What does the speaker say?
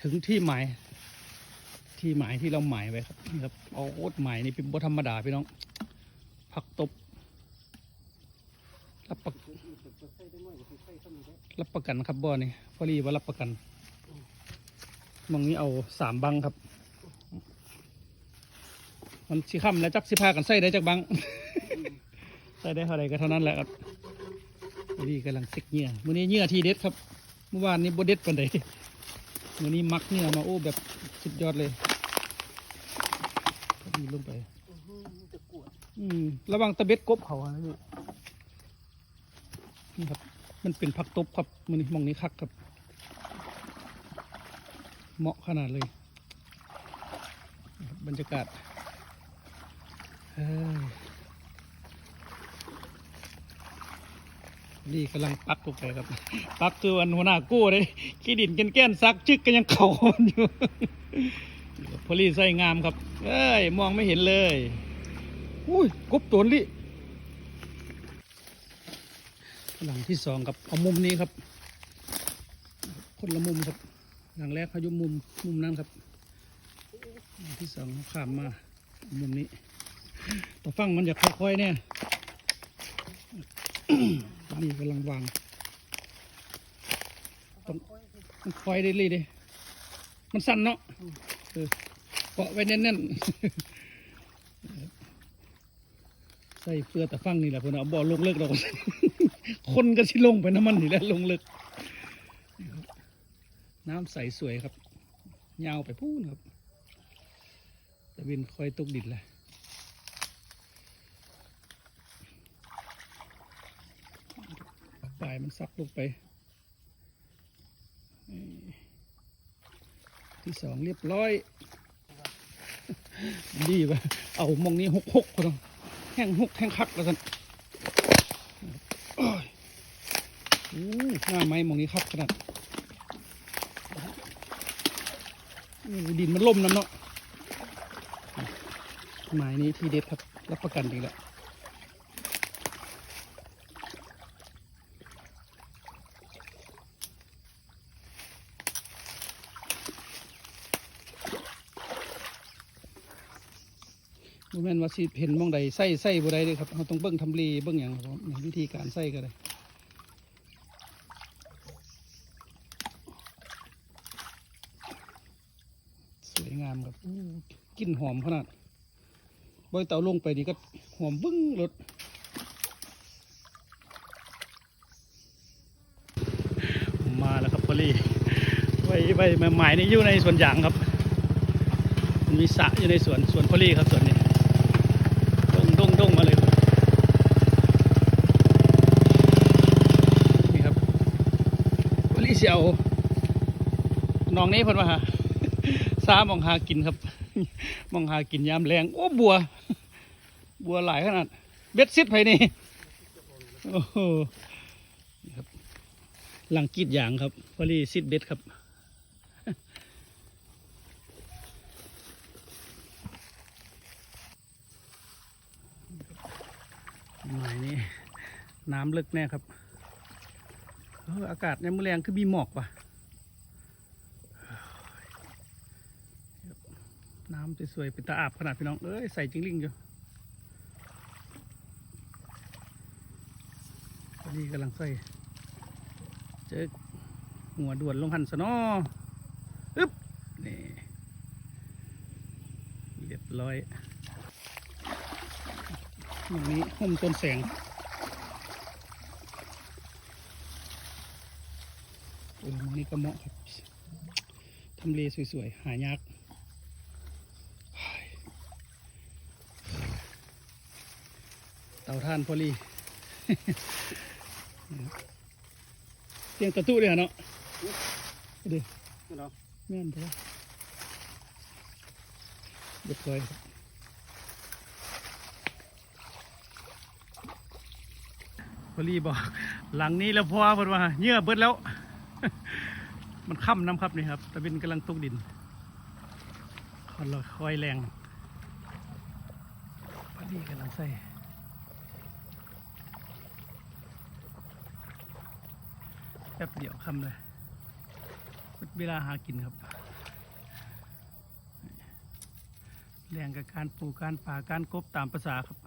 ถึงที่หมาย ที่หมายที่เราหมายไว้ครับนี่ครับเอาโอ๊ตหมายนี่เป็นบธรรมดาพี่น้องผักตบรับประรับประกันครับบ่อนี่พอรี่ว่ารับประกันมองนี้เอาสามบังครับ มันสิค่ำแล้วจักสิพากันใส่ได้จักบังใส่ได้เท่าไรก็เท่านั้นแหละครับพอดีกำลังเซ็กเหงื่อมื้อนี้เหงื่อทีเด็ดครับ เมื่อวานนี้บเด็ดปันใด มื้อนี้มักเหงื่อมาโอ้แบบสุดยอดเลยพอดีลงไปอืมระวังตะเบ็ดกบเขาอะนะนี่นี่ครับ มันเป็นผักตบครับมันมองนี้คักครับ เหมาะขนาดเลยบบรรยากาศเฮ้ย นี่กำลังปักลงไปครับ ปักคือวันหัวหน้ากู้เลยขี้ดินแก้นซักจึกก็ยังเข่ามันอยู่พอลีใส่งามครับ เอ้ย มองไม่เห็นเลยอุ้ยกบตัวนี้หลังที่สองครับเอามุมนี้ครับ คนละมุมครับ หลังแรกเขายู่มุมมุมนั้นครับหลังที่สองขาข้ามมามุมนี้ต่อฟังมันจะค่อยๆเนี่ย นี่กำลังวาง ต้องมันคอยได้เลยดิมันสั้นเนาะเออเกาะไว้แน่นๆ ใส่เฟือแต่ฟังนี่แหละเพื่อนเอาบ่อลงเลิกเราคนก็สิลงไปน้ำมันนี่แหละลงเลิกน้ำใสสวยครับ ยาวไปพูนครับ แต่วินคอยตกดินแหละ ปลายมันซักลงไป ที่สองเรียบร้อย ดีป่ะเอามองนี้หกหกคนแห้งหกแห้งคักแล้วกันหน้าไม้มองนี้คักขนาดดินมันล่มน้ำเนาะไม้นี้ที่เด็ดครับรับประกันดีแล้ว บ่แม่นว่าสิเห็นมองใดใส่ใส่บ่ได้เลยครับเราต้องเบิ่งทำเลเบิ่งอย่างครับวิธีการใส่ก็ได้สวยงามครับอู้กลิ่นหอมขนาดบอยเตาลงไปนี่ก็หอมบึ้งรสมาแล้วครับพอลี่ไว้ไว้หมายนี่อยู่ในสวนยางครับ มีสระอยู่ในสวนสวนพอลี่ครับสวนนี้ ดงดงดงมาเลย นี่ครับวันนี้เสียวน้องนี้เพิ่นมาหาสามองหากินครับมองหากินยามแรงโอ้บัว บัวหลายขนาดเบ็ดซิดไปนี่โอ้โหนี่ครับหลังกรีดยางครับพอดีซิดเบ็ดครับ หมาย นี้น้ำลึกแน่ครับออากาศในมือแรงคือมีหมอกว่ะ น้ำสวยๆเป็นตาอาบขนาดพี่น้องเอ้ยใส่จิงลิงอยู่พอดีกำลังใส่เจอหัวด่วนลงหันสนออึ๊บนี่เรียบร้อย อย่างนี้ห่มต้นแสงโอ้ยมันนี้ก็เหมาะครับทำเลสวยๆ หายากเตาท่านพอลีเตียงตะตุเลยฮะเนาะเดี๋ยวแม่นเถอะเรียบร้อยครับ พอลี่บอก หลังนี้แล้วพอเพิ่ว่าเนื้อเบิดแล้ว มันค่ำน้ำครับนี่ครับตะบินกำลังตกดินคอาคอยแรงพอลี่กำลังใส่แป๊บเดียวค่ำเลยเวลาหากินครับ แรงกับการปลูกการป่าการกบตามภาษาครับ